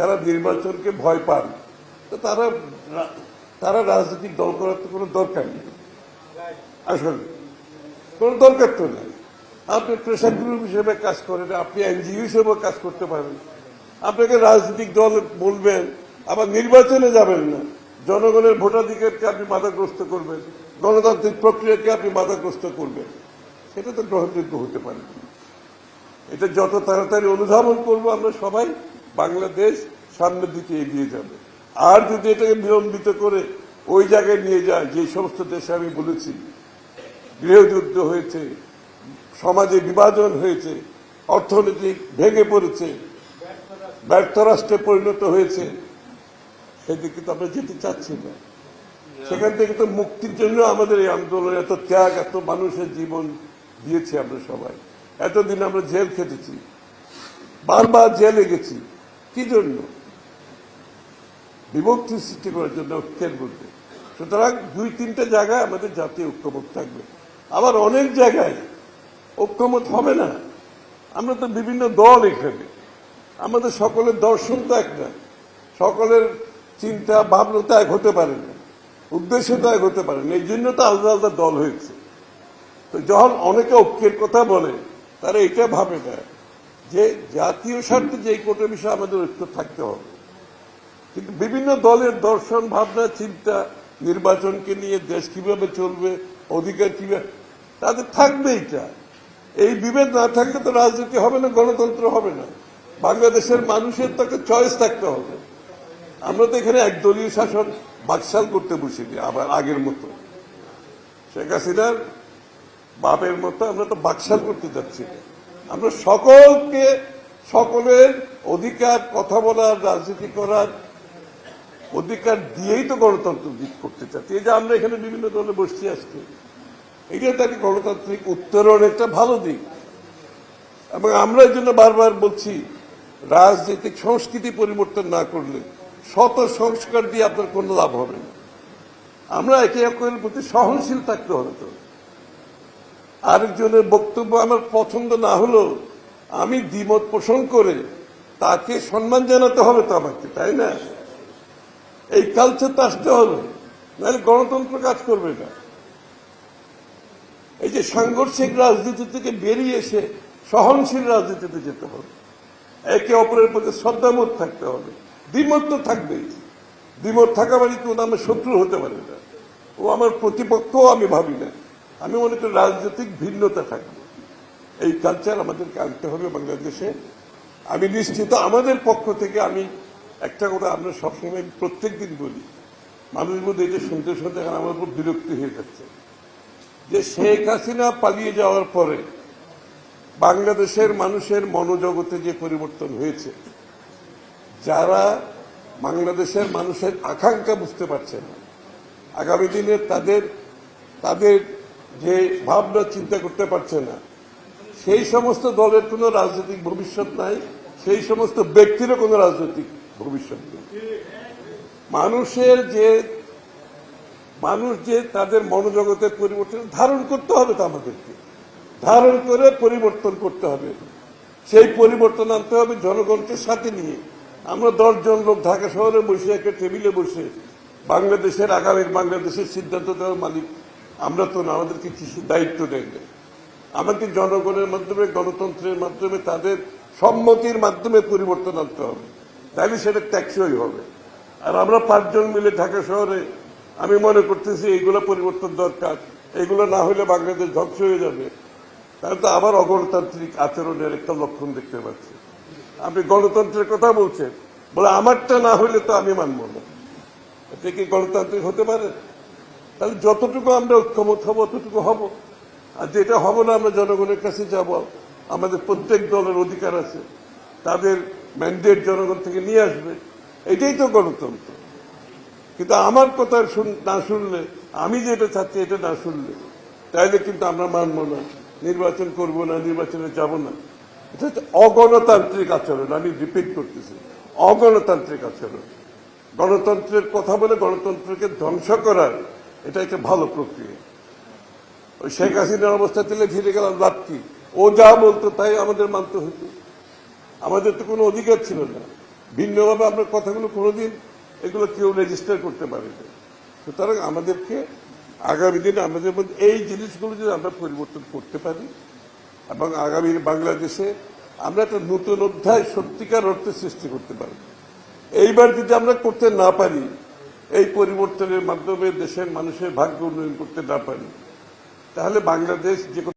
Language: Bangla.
যারা নির্বাচনকে ভয় পান তারা তারা রাজনৈতিক দল করার তো কোনো দরকার নেই। আসলে কোনো দরকার তো নেই। আপনি প্রেশার গ্রুপ হিসেবে কাজ করেন, আপনি এনজিও হিসেবে কাজ করতে পারেন আপনাকে রাজনৈতিক দল বলবেন, আবার নির্বাচনে যাবেন না। জনগণের ভোটাধিকারকে আপনি বাধাগ্রস্ত করবেন, গণতান্ত্রিক প্রক্রিয়াকে আপনি বাধাগ্রস্ত করবেন। সেটা তো গ্রহণযোগ্য হতে পারে। এটা যত তাড়াতাড়ি অনুধাবন করব আমরা সবাই বাংলাদেশ সামনের দিকে এগিয়ে যাবে। আর যদি এটাকে বিলম্বিত করে ওই জায়গায় নিয়ে যায়, যে সমস্ত দেশে আমি বলেছি, গৃহযুদ্ধ হয়েছে, সমাজে বিভাজন হয়েছে, অর্থনৈতিক ভেঙে পড়েছে, ব্যর্থ রাষ্ট্রে পরিণত হয়েছে, সেদিকে তো আমরা যেতে চাচ্ছি না। সেখান থেকে তো মুক্তির জন্য আমাদের এই আন্দোলন, এত ত্যাগ, এত মানুষের জীবন দিয়েছি আমরা সবাই। এতদিন আমরা জেল খেটেছি, বারবার জেলে গেছি। কি জন্য? বিভক্তি সৃষ্টি করার জন্য ঐক্যের মধ্যে সুতরাং দুই তিনটা জায়গায় আমাদের জাতীয় ঐক্যমত থাকবে। আবার অনেক জায়গায় ঐক্যমত হবে না। আমরা তো বিভিন্ন দল এখানে। আমাদের সকলের দর্শন তো এক না। সকলের চিন্তা, ভাবনা তো এক হতে পারে না। উদ্দেশ্য তো এক হতে পারে না। এই জন্য তো আলাদা আলাদা দল হয়েছে। তো যখন অনেকে ঐক্যের কথা বলে, তারা এটা ভাবে না। যে জাতীয় স্বার্থে যে কোটা বিষয়ে আমাদের ঐক্য থাকতে হবে। কিন্তু বিভিন্ন দলের দর্শন, ভাবনা, চিন্তা, নির্বাচনকে নিয়ে দেশ কীভাবে চলবে, অধিকার কীভাবে, তাদের থাকবে এটা। এই বিভেদ না থাকলে তো রাজনীতি হবে না, গণতন্ত্র হবে না। বাংলাদেশের মানুষের তাকে চয়েস থাকতে হবে। আমরা তো এখানে একদলীয় শাসন বাকশাল করতে বসিনি, আবার আগের মতো। শেখ হাসিনার বাপের মতো আমরা তো বাকশাল করতে যাচ্ছি না। আমরা সকলকে, সকলের অধিকার, কথা বলার, রাজনীতি করার অধিকার দিয়েই তো গণতন্ত্র দিক করতে চাচ্ছি। এই যে আমরা এখানে বিভিন্ন দলে বসছি আজকে এটা তাকে গণতান্ত্রিক উত্তরণ একটা ভালো দিক। এবং আমরা এই জন্য বারবার বলছি, রাজনৈতিক সংস্কৃতি পরিবর্তন না করলে শত সংস্কার দিয়ে আপনার কোনো লাভ হবে না। আমরা একে অপরের প্রতি সহনশীল থাকতে হবে তো। আরেকজনের বক্তব্য আমার পছন্দ না হলেও আমি দ্বিমত পোষণ করে তাকে সম্মান জানাতে হবে তো আমাকে, তাই না? এই কালচার তো আসতে হবে, নাহলে গণতন্ত্র কাজ করবে না এই যে সাংঘর্ষিক রাজনীতি থেকে বেরিয়ে এসে সহনশীল রাজনীতিতে যেতে হবে। একে অপরের প্রতি শ্রদ্ধামত থাকতে হবে। দ্বিমত তো থাকবেই। দ্বিমত থাকা মানে কেউ আমার শত্রু হতে পারে না ও আমার প্রতিপক্ষও আমি ভাবি না। আমি মনে করি রাজনৈতিক ভিন্নতা থাকবে। এই কালচার আমাদেরকে আনতে হবে বাংলাদেশে। আমি নিশ্চিত আমাদের পক্ষ থেকে আমি একটা কথা আমরা সবসময় প্রত্যেক দিন বলি, মানুষের মধ্যে এটা শুনতে শুনতে এখন আমার উপর বিরক্তি হয়ে যাচ্ছে। যে শেখ হাসিনা পালিয়ে যাওয়ার পরে বাংলাদেশের মানুষের মনোজগতে যে পরিবর্তন হয়েছে, যারা বাংলাদেশের মানুষের আকাঙ্ক্ষা বুঝতে পারছে না, আগামী দিনে তাদের তাদের যে ভাবনা চিন্তা করতে পারছে না। সেই সমস্ত দলের কোনো রাজনৈতিক ভবিষ্যৎ নাই, সেই সমস্ত ব্যক্তিরও কোনো রাজনৈতিক ভবিষ্যৎ নেই। মানুষের যে, মানুষ যে তাদের মনোজগতের পরিবর্তন ধারণ করতে হবে তো আমাদেরকে। ধারণ করে পরিবর্তন করতে হবে। সেই পরিবর্তন আনতে হবে জনগণকে সাথে নিয়ে। আমরা দশজন লোক ঢাকা শহরে বসে, একটা টেবিলে বসে, বাংলাদেশের আগামী বাংলাদেশের সিদ্ধান্ত দেওয়ার মালিক আমরা তো আমাদেরকে কিছু দায়িত্ব দেয় আমাদের জনগণের মাধ্যমে, গণতন্ত্রের মাধ্যমে, তাদের সম্মতির মাধ্যমে পরিবর্তন আনতে হবে। তাহলে সেটা ট্যাক্সই হবে। আর আমরা পাঁচজন মিলে ঢাকা শহরে, আমি মনে করতেছি এইগুলো পরিবর্তন দরকার এগুলো না হলে বাংলাদেশ ধ্বংস হয়ে যাবে। তাহলে তো আবার অগণতান্ত্রিক আচরণের একটা লক্ষণ দেখতে পাচ্ছি। আপনি গণতন্ত্রের কথা বলছেন, বলে আমারটা না হলে তো আমি মানব না। এটা কি গণতান্ত্রিক হতে পারে? তাহলে যতটুকু আমরা ঐক্যমত হব ততটুকু হব। আর যেটা হব না, আমরা জনগণের কাছে যাব। আমাদের প্রত্যেক দলের অধিকার আছে। তাদের ম্যান্ডেট জনগণ থেকে নিয়ে আসবে। এটাই তো গণতন্ত্র। কিন্তু আমার কথা না শুনলে, আমি যেটা চাচ্ছি এটা না শুনলে তাইলে কিন্তু আমরা মানব না। নির্বাচন করব না, নির্বাচনে যাব না। এটা হচ্ছে অগণতান্ত্রিক আচরণ, আমি রিপিট করতেছি। অগণতান্ত্রিক আচরণ। গণতন্ত্রের কথা বলে গণতন্ত্রকে ধ্বংস করার এটা একটা ভালো প্রক্রিয়া। ওই শেখ হাসিনার অবস্থা থেকে ফিরে গেলাম লাভ কি? ও যা বলতো তাই আমাদের মানতে হতো। আমাদের তো কোনো অধিকার ছিল না। ভিন্নভাবে আমরা কথাগুলো কোনোদিন এগুলো কেউ রেজিস্টার করতে পারি না সুতরাং আমাদেরকে আগামী দিনে আমাদের মধ্যে এই জিনিসগুলো যদি আমরা পরিবর্তন করতে পারি, এবং আগামী বাংলাদেশে আমরা একটা নতুন অধ্যায় সত্যিকার অর্থে সৃষ্টি করতে পারি এইবার যদি আমরা করতে না পারি এই পরিবর্তনের মাধ্যমে দেশের মানুষের ভাগ্য উন্নয়ন করতে না পারি। তাহলে বাংলাদেশ যে